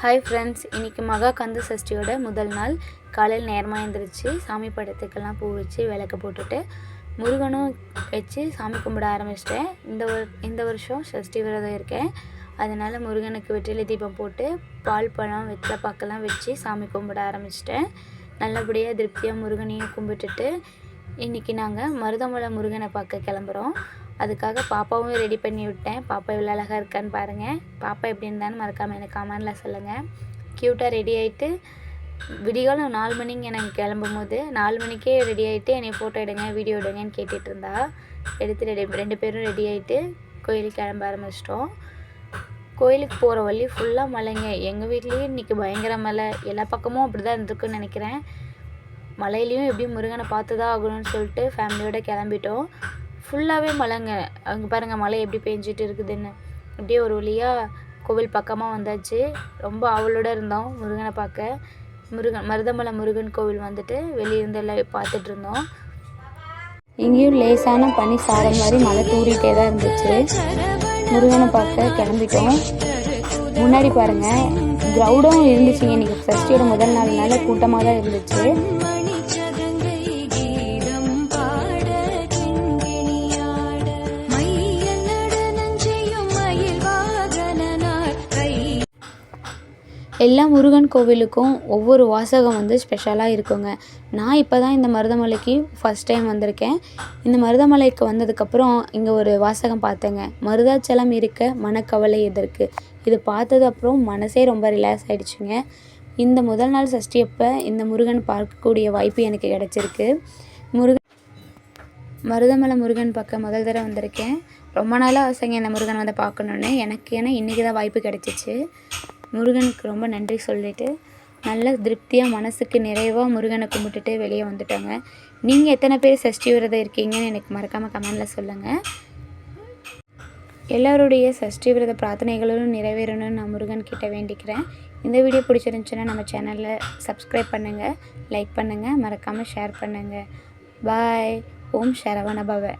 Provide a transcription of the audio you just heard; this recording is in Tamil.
ஹாய் ஃப்ரெண்ட்ஸ் இன்றைக்கி மகா கந்த சஷ்டியோட முதல் நாள். காலையில் நேரமாக எழுந்திரிச்சு சாமி படத்துக்கெல்லாம் பூ வச்சு விளக்கு போட்டுட்டு முருகனும் வச்சு சாமி கும்பிட ஆரம்பிச்சிட்டேன். இந்த வரு இந்த வருஷம் சஷ்டி விரதம் இருக்கேன். அதனால் முருகனுக்கு வெற்றிலை தீபம் போட்டு பால் பழம் வெத்தலை பாக்கெல்லாம் வச்சு சாமி கும்பிட ஆரம்பிச்சிட்டேன். நல்லபடியாக திருப்தியாக முருகனையும் கும்பிட்டுட்டு இன்றைக்கி நாங்கள் மருதமலை முருகனை பார்க்க கிளம்புறோம். அதுக்காக பாப்பாவும் ரெடி பண்ணி விட்டேன். பாப்பா இவ்வளோ அழகாக இருக்கான்னு பாருங்கள் பாப்பா எப்படி இருந்தான்னு மறக்காமல் எனக்கு கமெண்டில் சொல்லுங்கள் க்யூட்டாக ரெடி ஆகிட்டு விடிகாலம் நாலு மணிக்கு எனக்கு கிளம்பும் போது நாலு மணிக்கே ரெடி ஆகிட்டு என்னை ஃபோட்டோ எடுங்க வீடியோ எடுங்கன்னு கேட்டுட்டு இருந்தா. எடுத்து ரெடி ரெண்டு பேரும் ரெடி ஆகிட்டு கோயிலுக்கு கிளம்ப ஆரம்பிச்சிட்டோம். கோயிலுக்கு போகிற வழி ஃபுல்லாக மலைங்க. எங்கள் வீட்லேயும் இன்றைக்கி பயங்கர மலை. எல்லா பக்கமும் அப்படி தான் இருந்திருக்குன்னு நினைக்கிறேன். மலையிலையும் எப்படியும் முருகனை பார்த்து தான் ஆகணும்னு சொல்லிட்டு ஃபேமிலியோடு கிளம்பிட்டோம். ஃபுல்லாகவே மழைங்க. அங்கே பாருங்கள் மழை எப்படி பெஞ்சிட்டு இருக்குதுன்னு. அப்படியே ஒரு வழியாக கோவில் பக்கமாக வந்தாச்சு. ரொம்ப ஆவலோடு இருந்தோம் முருகனை பார்க்க. முருகன் மருதமலை முருகன் கோவில் வந்துட்டு வெளியிருந்து எல்லாம் பார்த்துட்டு இருந்தோம். இங்கேயும் லேசான பனி சாரம் மாதிரி மழை தூரிகிட்டே தான் இருந்துச்சு. முருகனை பார்க்க கிளம்பிட்டோம். முன்னாடி பாருங்கள் க்ரௌடும் இருந்துச்சுங்க. இன்றைக்கி ஃபஸ்ட்டியோட முதல் நாள்னால கூட்டமாக தான் இருந்துச்சு. எல்லா முருகன் கோவிலுக்கும் ஒவ்வொரு வாசகம் வந்து ஸ்பெஷலாக இருக்குங்க. நான் இப்போ தான் இந்த மருதமலைக்கு ஃபஸ்ட் டைம் வந்திருக்கேன். இந்த மருதமலைக்கு வந்ததுக்கப்புறம் இங்கே ஒரு வாசகம் பார்த்தேங்க. மருதாச்சலம் இருக்க மனக்கவலை எதற்கு? இது பார்த்தது அப்புறம் மனசே ரொம்ப ரிலாக்ஸ் ஆகிடுச்சுங்க இந்த முதல் நாள் சஷ்டி அப்போ இந்த முருகன் பார்க்கக்கூடிய வாய்ப்பு எனக்கு கிடச்சிருக்கு. முருகன் மருதமலை முருகன் பக்கம் முதல் தடவை வந்திருக்கேன். ரொம்ப நாளாக ஆசைங்க இந்த முருகன் வந்து பார்க்கணுன்னு எனக்கு ஏன்னா இன்றைக்கி தான் வாய்ப்பு கிடச்சிச்சு. முருகனுக்கு ரொம்ப நன்றி சொல்லிட்டு நல்ல திருப்தியாக மனசுக்கு நிறைவாக முருகனை கும்பிட்டுட்டு வெளியே வந்துட்டோங்க. நீங்கள் எத்தனை பேர் சஷ்டி விரதம் இருக்கீங்கன்னு எனக்கு மறக்காமல் கமெண்டில் சொல்லுங்கள் எல்லோருடைய சஷ்டி விரத பிரார்த்தனைகளும் நிறைவேறணும்னு நான் முருகன் கிட்ட வேண்டிக்கிறேன். இந்த வீடியோ பிடிச்சிருந்துச்சுன்னா நம்ம சேனலில் சப்ஸ்கிரைப் பண்ணுங்கள் லைக் பண்ணுங்கள் மறக்காமல் ஷேர் பண்ணுங்கள் பாய் ஓம் சரவண பவ.